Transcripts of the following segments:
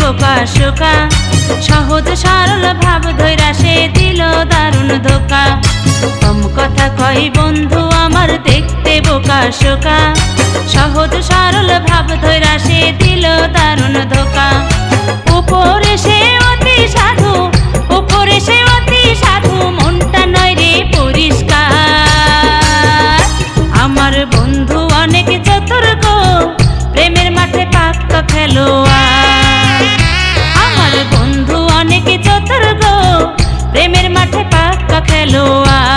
বোকা শোকা। সহজ সরল ভাব ধৈরা সে দিল দারুণ ধোকা। কম কথা কই বন্ধু আমার দেখতে বোকা শোকা। সহজ সরল ভাব ধৈরা সে দিল দারুণ খেলোয়াড় আমার বন্ধু অনেক চতুর প্রেমের মাঠে পাক্কা খেলোয়াড়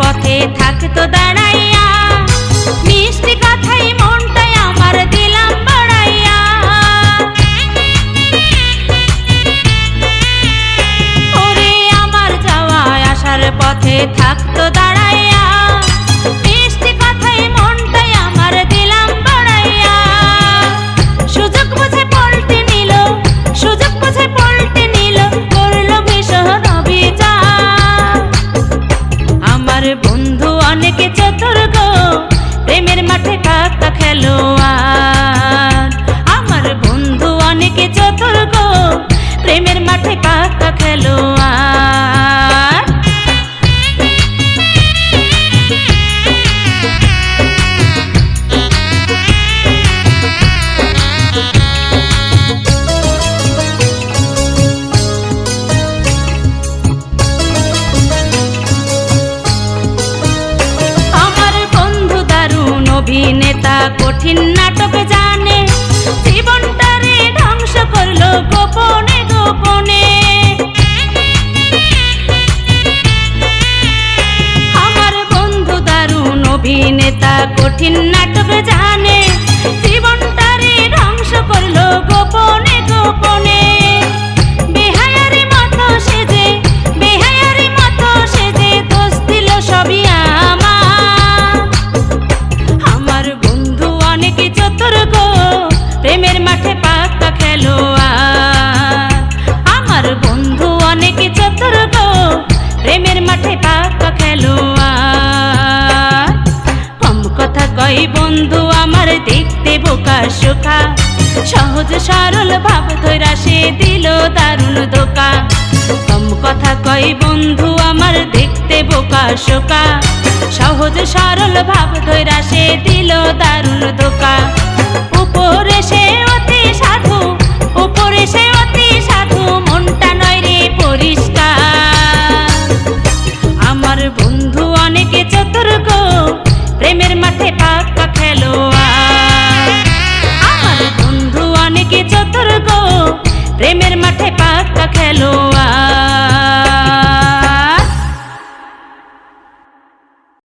পথে থাকতো দাঁড়াইয়া। মিষ্টি কথাই মনটাই আমার দিলাম বাড়াইয়া। ওরে, আমার যাওয়ায় আসার পথে থাকতো দাঁড়াইয়া। কঠিন নাটক জানে। জীবনটারে ধ্বংস করল গোপনে গোপনে। সেজে সেজে আমার। বন্ধু প্রেমের মাঠে পাক্কা আমার বন্ধু প্রেমের মাঠে খেলোয়াড় কই বন্ধু, আমার দেখতে বোকা শোকা। সহজ সরল ভাব ধৈরা সে দিল দারুণ ধোকা। কম কথা কয় বন্ধু, আমার দেখতে বোকা শোকা। সহজ সরল ভাব ধৈরা সে দিল দারুণ ধোকা। উপরে সে पास का खेलो आ